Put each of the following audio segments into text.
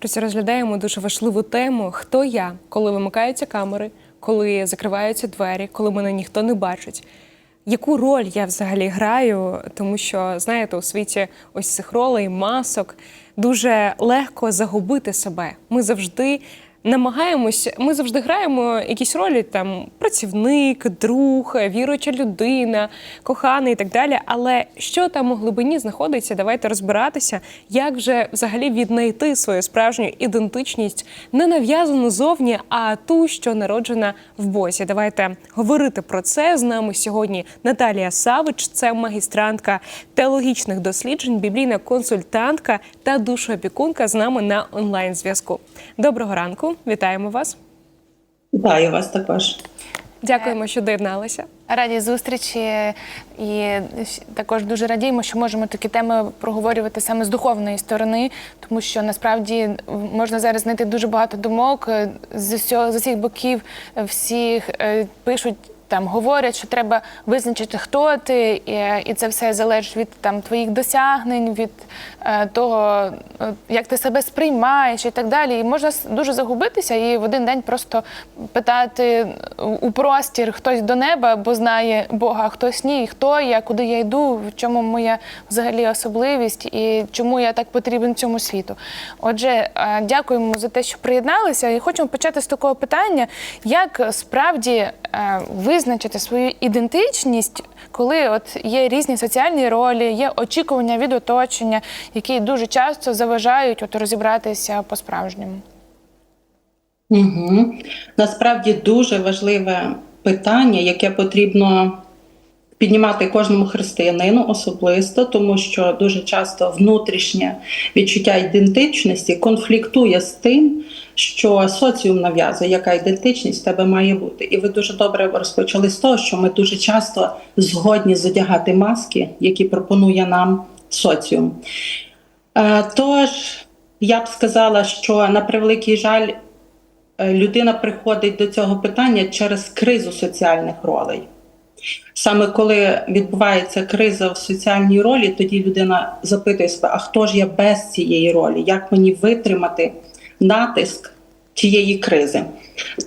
Друзі, розглядаємо дуже важливу тему: хто я, коли вимикаються камери, коли закриваються двері, коли мене ніхто не бачить. Яку роль я взагалі граю? Тому що знаєте, у світі ось цих ролей, масок дуже легко загубити себе. Ми завжди намагаємось, ми завжди граємо якісь ролі там працівник, друг, віруюча людина, коханий і так далі. Але що там у глибині знаходиться? Давайте розбиратися, як же взагалі віднайти свою справжню ідентичність, не нав'язану зовні, а ту, що народжена в Бозі. Давайте говорити про це з нами сьогодні. Наталія Савич, це магістрантка теологічних досліджень, біблійна консультантка та душоопікунка з нами на онлайн зв'язку. Доброго ранку, вітаємо вас. Вітаю вас також. Дякуємо, що доєдналися. Раді зустрічі і також дуже радіємо, що можемо такі теми проговорювати саме з духовної сторони, тому що насправді можна зараз знайти дуже багато думок е, з усього з усіх боків. е, Всіх е, пишуть. Там говорять, що треба визначити, хто ти, і, це все залежить від там твоїх досягнень, від е, того, е, як ти себе сприймаєш і так далі. І можна дуже загубитися і в один день просто питати у простір хтось до неба, бо знає Бога, а хтось ні, хто я, куди я йду, в чому моя взагалі особливість і чому я так потрібен цьому світу. Отже, е, дякуємо за те, що приєдналися. І хочемо почати з такого питання, як справді е, визначити свою ідентичність, коли от є різні соціальні ролі, є очікування від оточення, які дуже часто заважають от розібратися по-справжньому. Угу. Насправді дуже важливе питання, яке потрібно піднімати кожному християнину особисто, тому що дуже часто внутрішнє відчуття ідентичності конфліктує з тим, що соціум нав'язує, яка ідентичність в тебе має бути. І ви дуже добре розпочали з того, що ми дуже часто згодні задягати маски, які пропонує нам соціум. Е, Тож я б сказала, що на превеликий жаль, е, людина приходить до цього питання через кризу соціальних ролей. Саме коли відбувається криза в соціальній ролі, тоді людина запитує себе, а хто ж я без цієї ролі? Як мені витримати натиск тієї кризи?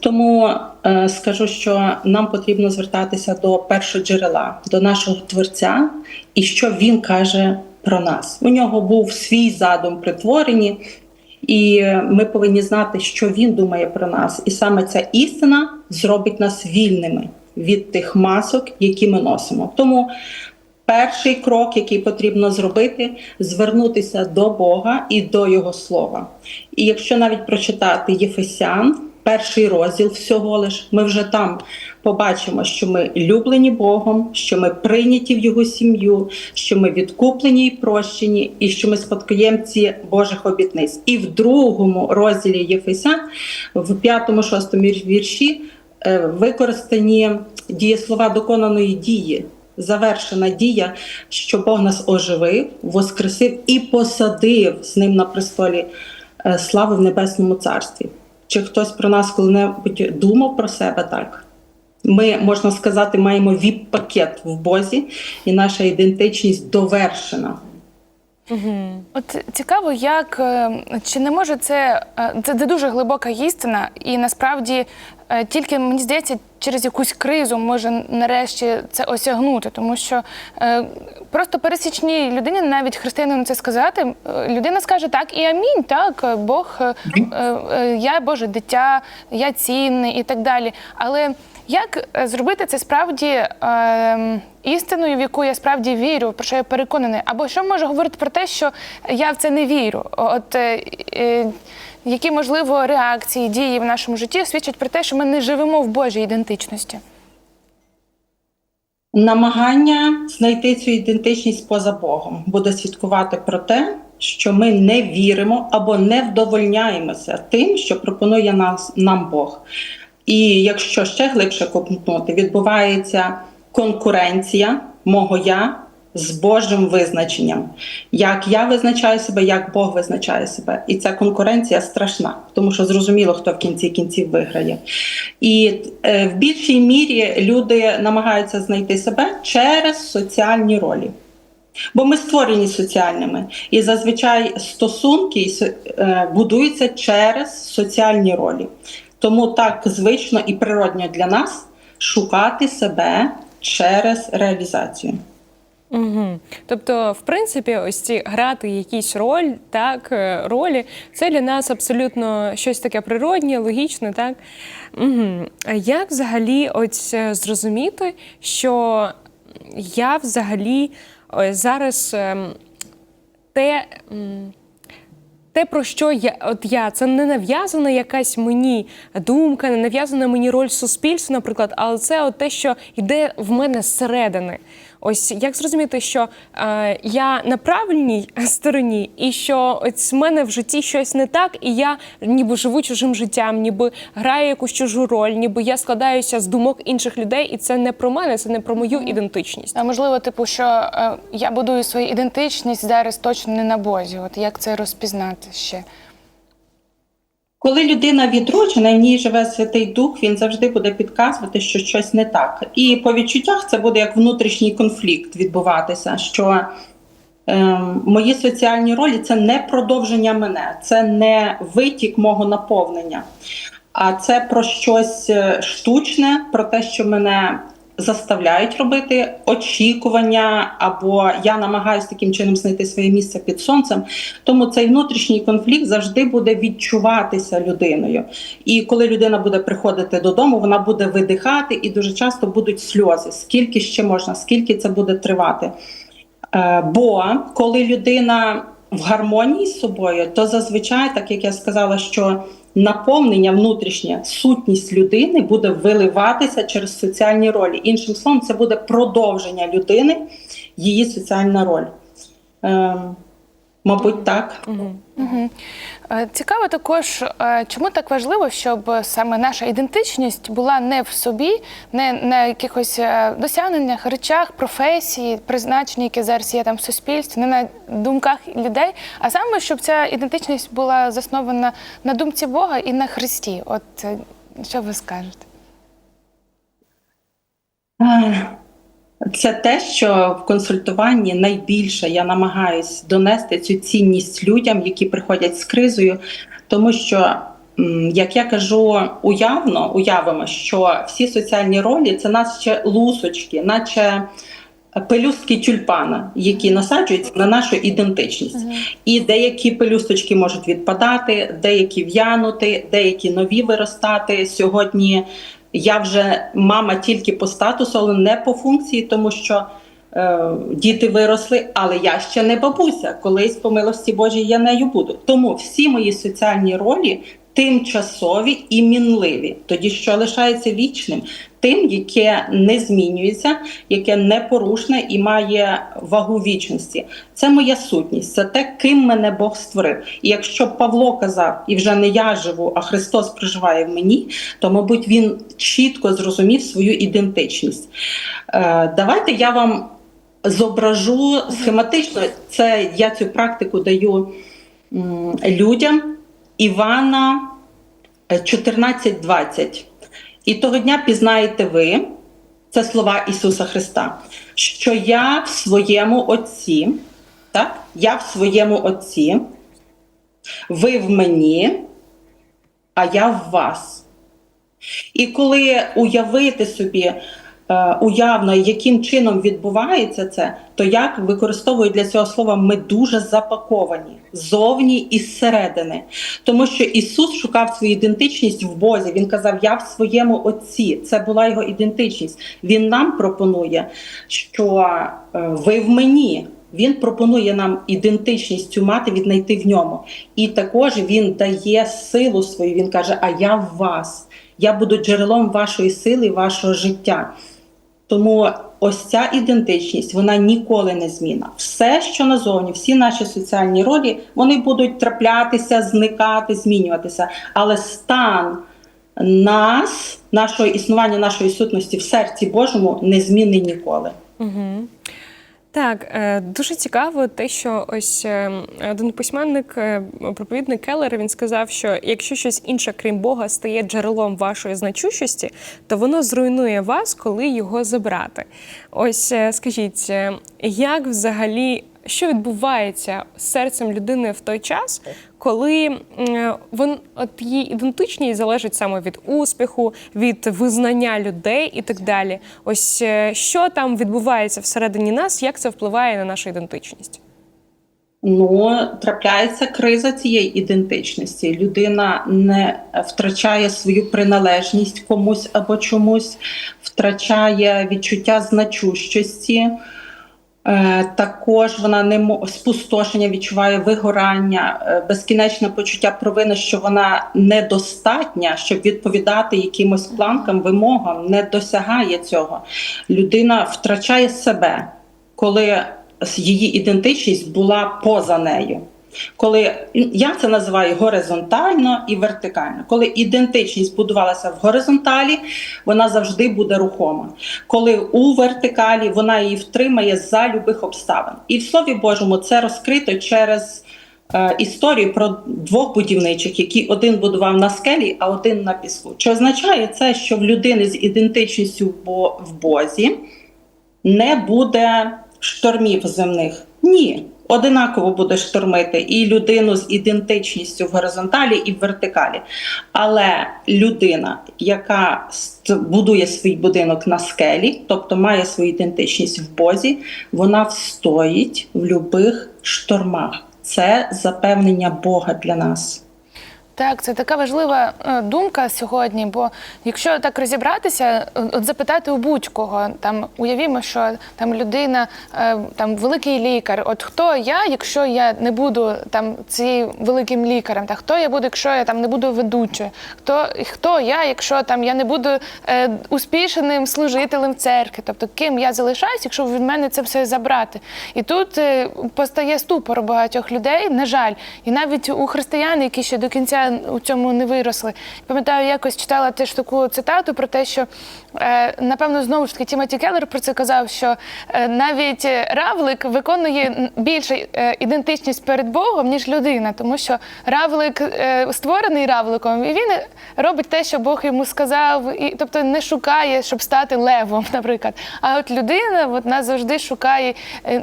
Тому е, скажу, що нам потрібно звертатися до першого джерела, до нашого творця, і що він каже про нас. У нього був свій задум при творенні, і ми повинні знати, що він думає про нас. І саме ця істина зробить нас вільними від тих масок, які ми носимо. Тому перший крок, який потрібно зробити, звернутися до Бога і до Його слова. І якщо навіть прочитати Єфесян, перший розділ всього лиш, ми вже там побачимо, що ми люблені Богом, що ми прийняті в Його сім'ю, що ми відкуплені і прощені, і що ми спадкоємці Божих обітниць. І в другому розділі Єфесян, в п'ятому, шостому вірші, використані дієслова доконаної дії. Завершена дія, що Бог нас оживив, воскресив і посадив з ним на престолі е, слави в небесному царстві. Чи хтось про нас коли-небудь думав про себе так? Ми, можна сказати, маємо віп-пакет в Бозі, і наша ідентичність довершена. От цікаво, як е, чи не може це, е, це дуже глибока істина, і насправді е, тільки мені здається, через якусь кризу може нарешті це осягнути, тому що е, просто пересічній людині, навіть християнину це сказати, е, людина скаже так і амінь, так е, Бог, е, е, е, я Боже дитя, я цінний і так далі. Але як е, зробити це справді е, істиною, в яку я справді вірю, про що я переконаний? Або що може говорити про те, що я в це не вірю? От е, е, які можливо реакції, дії в нашому житті свідчать про те, що ми не живемо в Божій ідентичності? Намагання знайти цю ідентичність поза Богом буде свідкувати про те, що ми не віримо або не вдовольняємося тим, що пропонує нас нам Бог. І якщо ще глибше копнути, відбувається конкуренція мого я з Божим визначенням. Як я визначаю себе, як Бог визначає себе. І ця конкуренція страшна, тому що зрозуміло, хто в кінці кінців виграє. І е, в більшій мірі люди намагаються знайти себе через соціальні ролі. Бо ми створені соціальними, і зазвичай стосунки е, будуються через соціальні ролі. Тому так звично і природньо для нас шукати себе через реалізацію. Угу. Тобто, в принципі, ось ці грати якісь роль, так, е, ролі, це для нас абсолютно щось таке природнє, логічне, так? Угу. Як взагалі ось е, зрозуміти, що я взагалі ось зараз ем, те. Те, про що я, от я, це не нав'язана якась мені думка, не нав'язана мені роль суспільства, наприклад, але це от те, що йде в мене зсередини. Ось як зрозуміти, що е, я на правильній стороні, і що ось в мене в житті щось не так, і я ніби живу чужим життям, ніби граю якусь чужу роль, ніби я складаюся з думок інших людей, і це не про мене, це не про мою ідентичність. А можливо, типу, що е, я будую свою ідентичність зараз точно не на Бозі. От як це розпізнати ще? Коли людина відроджена, в ній живе Святий Дух, він завжди буде підказувати, що щось не так. І по відчуттях це буде як внутрішній конфлікт відбуватися. що ем, мої соціальні ролі це не продовження мене, це не витік мого наповнення, а це про щось е, штучне, про те, що мене заставляють робити очікування, або я намагаюся таким чином знайти своє місце під сонцем. Тому цей внутрішній конфлікт завжди буде відчуватися людиною. І коли людина буде приходити додому, вона буде видихати, і дуже часто будуть сльози. Скільки ще можна, скільки це буде тривати. Е, Бо коли людина в гармонії з собою, то зазвичай, так як я сказала, що наповнення внутрішнє, сутність людини буде виливатися через соціальні ролі. Іншим словом, це буде продовження людини, її соціальна роль. Е, Мабуть, так. Угу. Цікаво також, е, чому так важливо, щоб саме наша ідентичність була не в собі, не на якихось е, досягненнях, речах, професії, призначенні, яке зараз є там в суспільстві, не на думках людей, а саме, щоб ця ідентичність була заснована на думці Бога і на Христі. От що ви скажете? Це те, що в консультуванні найбільше я намагаюсь донести цю цінність людям, які приходять з кризою, тому що, як я кажу, уявно уявимо, що всі соціальні ролі це наче лусочки, наче пелюстки тюльпана, які насаджуються на нашу ідентичність. І деякі пелюсточки можуть відпадати, деякі в'янути, деякі нові виростати. Сьогодні я вже мама тільки по статусу, але не по функції, тому що е, діти виросли, але я ще не бабуся. Колись по милості Божій я нею буду. Тому всі мої соціальні ролі тимчасові і мінливі. Тоді що лишається вічним, тим, яке не змінюється, яке непорушне і має вагу вічності. Це моя сутність, це те, ким мене Бог створив. І якщо Павло казав, і вже не я живу, а Христос проживає в мені, то, мабуть, він чітко зрозумів свою ідентичність. Е, давайте я вам зображу схематично. Це я цю практику даю людям Івана е, 14.20. І того дня пізнаєте ви, це слова Ісуса Христа, що я в своєму Отці, так? Я в своєму Отці, ви в мені, а я в вас. І коли уявити собі е, уявно, яким чином відбувається це, то як використовую для цього слова ми дуже запаковані ззовні і зсередини. Тому що Ісус шукав свою ідентичність в Бозі. Він казав: Я в своєму Отці. Це була його ідентичність. Він нам пропонує, що е, ви в мені. Він пропонує нам ідентичність цю мати, віднайти в ньому. І також він дає силу свою. Він каже: А я в вас. Я буду джерелом вашої сили, вашого життя. Тому ось ця ідентичність вона ніколи не зміна. Все, що назовні, всі наші соціальні ролі, вони будуть траплятися, зникати, змінюватися. Але стан нас, нашого існування, нашої сутності в серці Божому не змінний ніколи. Угу. Так, е, дуже цікаво те, що ось е, один письменник, е, проповідник Келлер, він сказав, що якщо щось інше, крім Бога, стає джерелом вашої значущості, то воно зруйнує вас, коли його забрати. Ось скажіть, як взагалі що відбувається з серцем людини в той час, коли м, вон, от її ідентичність залежить саме від успіху, від визнання людей і так далі. Ось е, що там відбувається всередині нас, як це впливає на нашу ідентичність? Ну, трапляється криза цієї ідентичності. Людина не втрачає свою приналежність комусь або чомусь, втрачає відчуття значущості. Е, Також вона не мо- спустошення відчуває вигорання, е, безкінечне почуття провини, що вона недостатня, щоб відповідати якимось планкам, вимогам, не досягає цього. Людина втрачає себе, коли її ідентичність була поза нею. Коли я це називаю горизонтально і вертикально. Коли ідентичність будувалася в горизонталі, вона завжди буде рухома. Коли у вертикалі вона її втримає за любих обставин. І в Слові Божому це розкрито через е, історію про двох будівничих, які один будував на скелі, а один на піску. Чи означає це, що в людини з ідентичністю в Бозі не буде штормів земних? Ні. Одинаково буде штормити і людину з ідентичністю в горизонталі і в вертикалі. Але людина, яка будує свій будинок на скелі, тобто має свою ідентичність в Бозі, вона встоїть в любих штормах. Це запевнення Бога для нас. Так, це така важлива е, думка сьогодні. Бо якщо так розібратися, е, от запитати у будь-кого, там уявімо, що там людина, е, там великий лікар. От хто я, якщо я не буду там цим великим лікарем, та хто я буду, якщо я там не буду ведучою? Хто хто я, якщо там я не буду е, успішним служителем церкви? Тобто ким я залишаюсь, якщо від мене це все забрати? І тут е, постає ступор багатьох людей, на жаль, і навіть у християн, які ще до кінця у цьому не виросли. Пам'ятаю, якось читала теж таку цитату про те, що е, напевно знову ж таки Тімоті Келлер про це казав, що е, навіть равлик виконує більше ідентичність перед Богом, ніж людина, тому що равлик е, створений равликом, і він робить те, що Бог йому сказав, і тобто не шукає, щоб стати левом, наприклад. А от людина вона завжди шукає,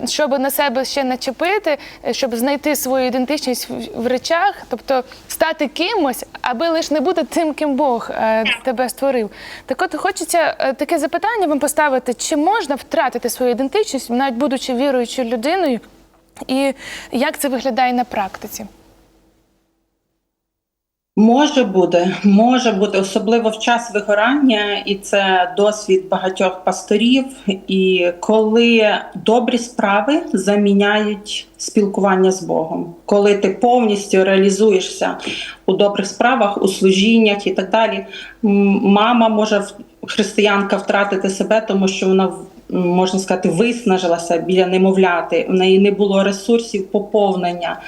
щоб на себе ще начепити, щоб знайти свою ідентичність в речах, тобто стати кимось, аби лише не бути тим, ким Бог е, тебе створив. Так от хочеться е, таке запитання вам поставити: чи можна втратити свою ідентичність, навіть будучи віруючою людиною, і як це виглядає на практиці? Може бути, може бути, особливо в час вигорання, і це досвід багатьох пасторів. І коли добрі справи заміняють спілкування з Богом, коли ти повністю реалізуєшся у добрих справах, у служіннях і так далі, мама може християнка втратити себе, тому що вона можна сказати, виснажилася біля немовляти. В неї не було ресурсів поповнення,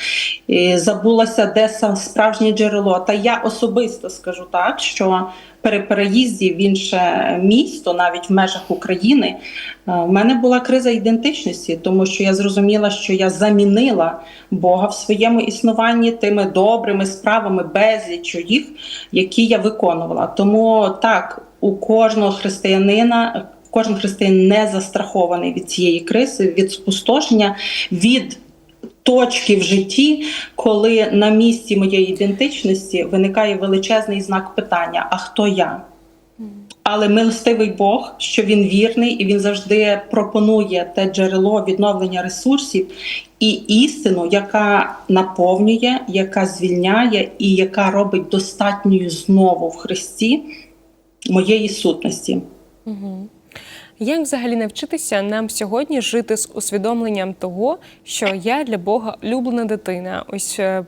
забулася, де справжнє джерело. Та я особисто скажу так, що при переїзді в інше місто, навіть в межах України, е, в мене була криза ідентичності, тому що я зрозуміла, що я замінила Бога в своєму існуванні тими добрими справами, безліччю їх, які я виконувала. Тому так, у кожного християнина. Кожен християнин не застрахований від цієї кризи, від спустошення, від точки в житті, коли на місці моєї ідентичності виникає величезний знак питання: а хто я? Але милостивий Бог, що він вірний, і він завжди пропонує те джерело відновлення ресурсів і істину, яка наповнює, яка звільняє і яка робить достатньою знову в Христі моєї сутності. Як взагалі навчитися нам сьогодні жити з усвідомленням того, що я для Бога улюблена дитина? Ось е,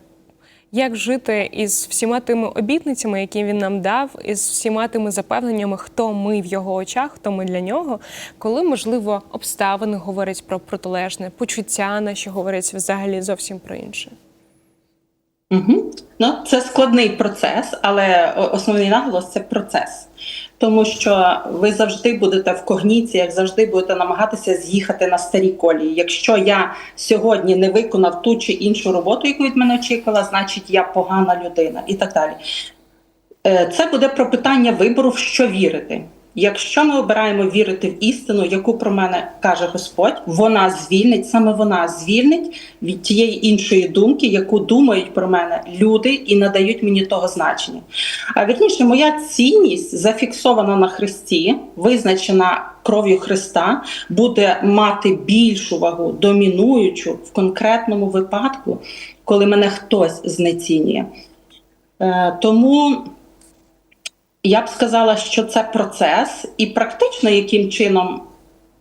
як жити із всіма тими обітницями, які він нам дав, із всіма тими запевненнями, хто ми в його очах, хто ми для нього, коли можливо обставини говорять про протилежне, почуття наші говорять взагалі зовсім про інше. Угу. Ну, це складний процес, але основний наголос це процес. Тому що ви завжди будете в когніціях, завжди будете намагатися з'їхати на старі колії. Якщо я сьогодні не виконав ту чи іншу роботу, яку від мене очікувала, значить я погана людина і так далі. Е, Це буде про питання вибору, в що вірити. Якщо ми обираємо вірити в істину, яку про мене каже Господь, вона звільнить, саме вона звільнить від тієї іншої думки, яку думають про мене люди і надають мені того значення. А вірніше, моя цінність зафіксована на Христі, визначена кров'ю Христа, буде мати більшу вагу, домінуючу в конкретному випадку, коли мене хтось знецінює. Е, Тому я б сказала, що це процес, і практично яким чином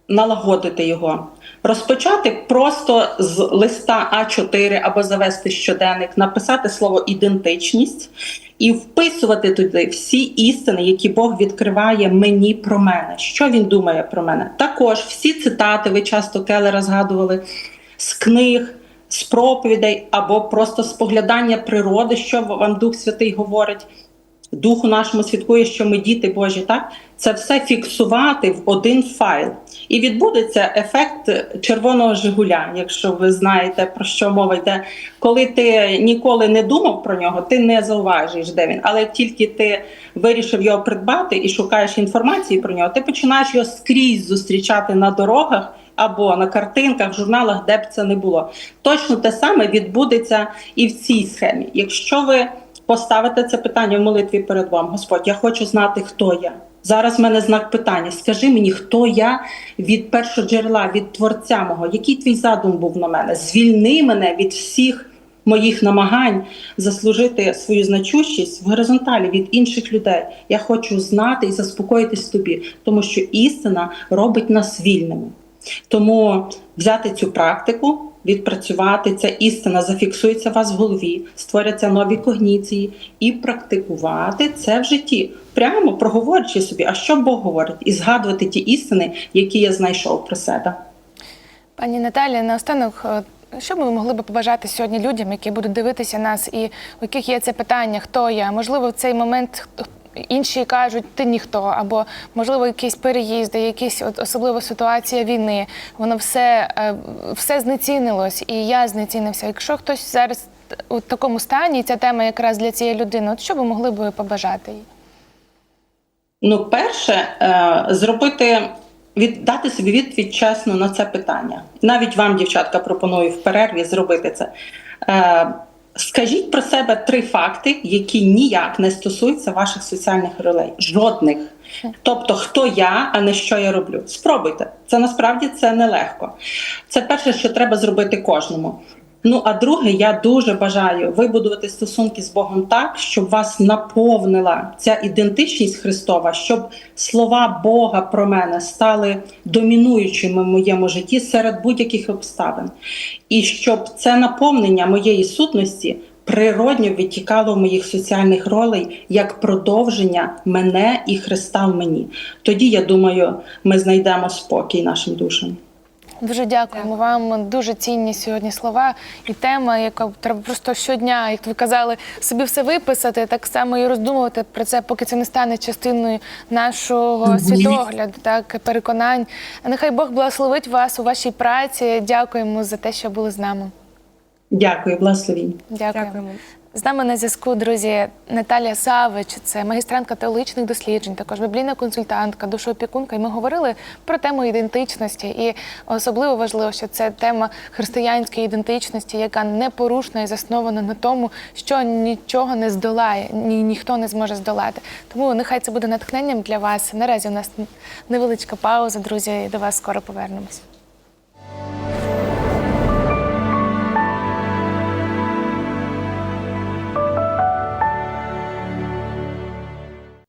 налагодити його. Розпочати просто з листа А4 або завести щоденник, написати слово ідентичність і вписувати туди всі істини, які Бог відкриває мені про мене. Що він думає про мене? Також всі цитати, ви часто Келлера згадували з книг, з проповідей або просто споглядання природи, що вам Дух Святий говорить. Духу нашому свідкує, що ми діти Божі, так це все фіксувати в один файл, і відбудеться ефект червоного Жигуля, якщо ви знаєте про що мова йде. Коли ти ніколи не думав про нього, ти не зауважуєш, де він. Але тільки ти вирішив його придбати і шукаєш інформації про нього, ти починаєш його скрізь зустрічати на дорогах. Або на картинках, журналах, де б це не було. Точно те саме відбудеться і в цій схемі. Якщо ви поставите це питання в молитві перед вами, Господь, я хочу знати, хто я. Зараз в мене знак питання. Скажи мені, хто я від першого джерела, від творця мого, який твій задум був на мене? Звільни мене від всіх моїх намагань заслужити свою значущість в горизонталі від інших людей. Я хочу знати і заспокоїтись тобі, тому що істина робить нас вільними. Тому взяти цю практику, відпрацювати ця істина зафіксується у вас в голові, створяться нові когніції, і практикувати це в житті, прямо проговорюючи собі, а що Бог говорить, і згадувати ті істини, які я знайшов про себе. Пані Наталі, наостанок, е, що ви могли б побажати сьогодні людям, які будуть дивитися нас, і у яких є це питання, хто я? Можливо, в цей момент інші кажуть, ти ніхто, або можливо, якісь переїзди, якісь от особлива ситуація війни. Воно все, е, все знецінилось, і я знецінився. Якщо хтось зараз у такому стані, ця тема якраз для цієї людини, от що ви могли б побажати їй? Ну, перше, е, зробити віддати собі відповідь чесно на це питання. Навіть вам, дівчатка, пропоную в перерві зробити це. Скажіть про себе три факти, які ніяк не стосуються ваших соціальних ролей. Жодних. Тобто, хто я, а не що я роблю. Спробуйте. Це насправді це нелегко. Це перше, що треба зробити кожному. Ну а друге, я дуже бажаю вибудувати стосунки з Богом так, щоб вас наповнила ця ідентичність Христова, щоб слова Бога про мене стали домінуючими в моєму житті серед будь-яких обставин, і щоб це наповнення моєї сутності природньо відтікало в моїх соціальних ролей як продовження мене і Христа в мені. Тоді я думаю, ми знайдемо спокій нашим душам. Дуже дякуємо вам. Дуже цінні сьогодні слова і тема, яка треба просто щодня, як ви казали, собі все виписати, так само і роздумувати про це, поки це не стане частиною нашого світогляду, так переконань. Нехай Бог благословить вас у вашій праці. Дякуємо за те, що були з нами. Дякую, благословінь. Дякуємо. Дякуємо. З нами на зв'язку, друзі, Наталія Савич, це магістрантка теологічних досліджень, також біблійна консультантка, душоопікунка. І ми говорили про тему ідентичності. І особливо важливо, що це тема християнської ідентичності, яка непорушна і заснована на тому, що нічого не здолає, ні ніхто не зможе здолати. Тому нехай це буде натхненням для вас. Наразі у нас невеличка пауза, друзі, і до вас скоро повернемось.